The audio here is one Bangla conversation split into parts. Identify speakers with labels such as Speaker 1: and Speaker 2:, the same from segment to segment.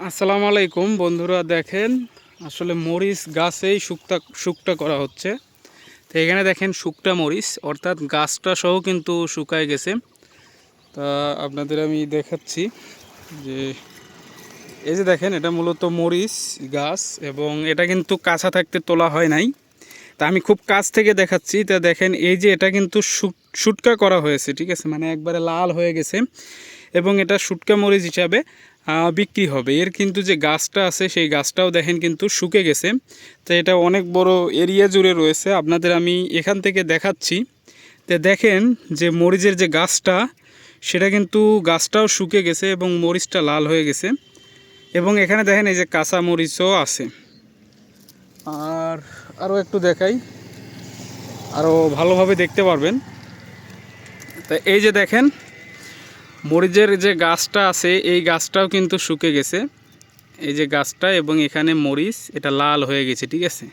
Speaker 1: আসসালামু আলাইকুম বন্ধুরা, দেখেন আসলে মরিচ গাছেই শুকটা শুকটা করা হচ্ছে। তো এখানে দেখেন শুকটা মরিচ, অর্থাৎ গাছটা সহ কিন্তু শুকায় গেছে। তা আপনাদের আমি দেখাচ্ছি যে এই যে দেখেন, এটা মূলত মরিচ গাছ এবং এটা কিন্তু কাঁচা থাকতে তোলা হয় নাই। তা আমি খুব কাছ থেকে দেখাচ্ছি, তা দেখেন এই যে এটা কিন্তু শুট- শুটকা করা হয়েছে, ঠিক আছে? মানে একবারে লাল হয়ে গেছে। এবং এটা শুটকা মরিচ হিসাবে বিক্রি হবে। এর কিন্তু যে গাছটা আছে, সেই গাছটাও দেখেন কিন্তু শুকে গেছে। তো এটা অনেক বড় এরিয়া জুড়ে রয়েছে। আপনাদের আমি এখান থেকে দেখাচ্ছি। তো দেখেন যে মরিচের যে গাছটা, সেটা কিন্তু গাছটাও শুকে গেছে এবং মরিচটা লাল হয়ে গেছে। এবং এখানে দেখেন এই যে কাঁচা মরিচও আছে। আর আরও একটু দেখাই। আরও ভালোভাবে দেখতে পারবেন। তা এই যে দেখেন মরিচের যে গাছটা আছে, এই গাছটাও কিন্তু শুকে গেছে। এই যে গাছটা এবং এখানে মরিচ, এটা লাল হয়ে গেছে, ঠিক আছে?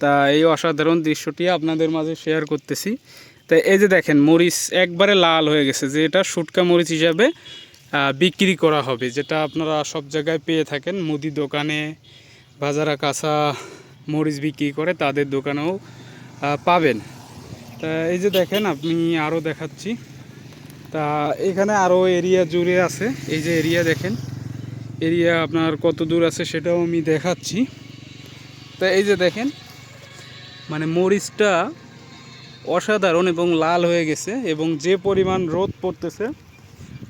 Speaker 1: তা এই অসাধারণ দৃশ্যটি আপনাদের মাঝে শেয়ার করতেছি। তা এই যে দেখেন, মরিচ একবারে লাল হয়ে গেছে, যে এটা শুটকা মরিচ হিসাবে বিক্রি করা হবে, যেটা আপনারা সব জায়গায় পেয়ে থাকেন। মুদি দোকানে, বাজারা কাঁচা মরিচ বিক্রি করে, তাদের দোকানেও পাবেন। তা এই যে দেখেন আপনি আরও দেখাচ্ছি। তা এখানে আরও এরিয়া জুড়ে আছে। এই যে এরিয়া দেখেন। এরিয়া আপনার কত দূর আছে সেটাও আমি দেখাচ্ছি। তা এই যে দেখেন মানে মরিচটা অসাধারণ এবং লাল হয়ে গেছে এবং যে পরিমাণ রোদ পড়তেছে,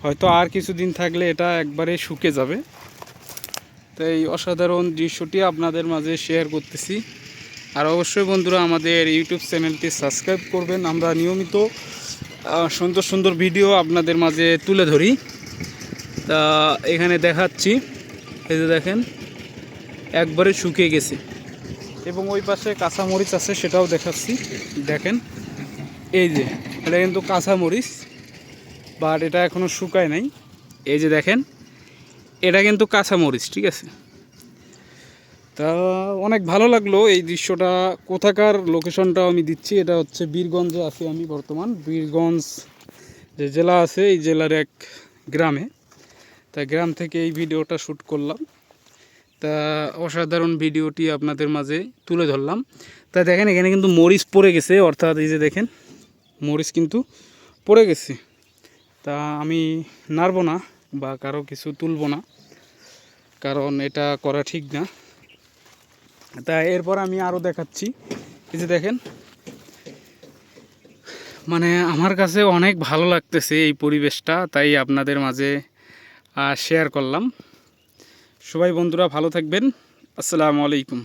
Speaker 1: হয়তো আর কিছুদিন থাকলে এটা একবারে শুকে যাবে। তো এই অসাধারণ দৃশ্যটি আপনাদের মাঝে শেয়ার করতেছি। আর অবশ্যই বন্ধুরা আমাদের ইউটিউব চ্যানেলটি সাবস্ক্রাইব করবেন। আমরা নিয়মিত সুন্দর সুন্দর ভিডিও আপনাদের মাঝে তুলে ধরি। তা এখানে দেখাচ্ছি, এই যে দেখেন, একবারে শুকিয়ে গেছে। এবং ওই পাশে কাঁচা মরিচ আছে, সেটাও দেখাচ্ছি। দেখেন, এই যে, এটা কিন্তু কাঁচা মরিচ বাট এটা এখনও শুকায় নাই। এই যে দেখেন, এটা কিন্তু কাঁচা মরিচ ঠিক আছে? তা অনেক ভালো লাগল এই দৃশ্যটা। কোথাকার লোকেশনটা আমি দিচ্ছি, এটা হচ্ছে বীরগঞ্জে আছি আমি বর্তমান। বীরগঞ্জ যে জেলা আছে, এই জেলার এক গ্রামে। তা গ্রাম থেকে এই ভিডিওটা শ্যুট করলাম। তা অসাধারণ ভিডিওটি আপনাদের মাঝে তুলে ধরলাম। তা দেখেন, এখানে কিন্তু মরিচ পড়ে গেছে, অর্থাৎ এই যে দেখেন, মরিচ কিন্তু পড়ে গেছে। তা আমি নাড়বো না বা কারও কিছু তুলব না, কারণ এটা করা ঠিক না। তা এরপর আমি আরও দেখাচ্ছি। এই যে দেখেন। মানে আমার কাছে অনেক ভালো লাগতেছে এই পরিবেশটা, তাই আপনাদের মাঝে শেয়ার করলাম। সবাই বন্ধুরা ভালো থাকবেন। আসসালামু আলাইকুম।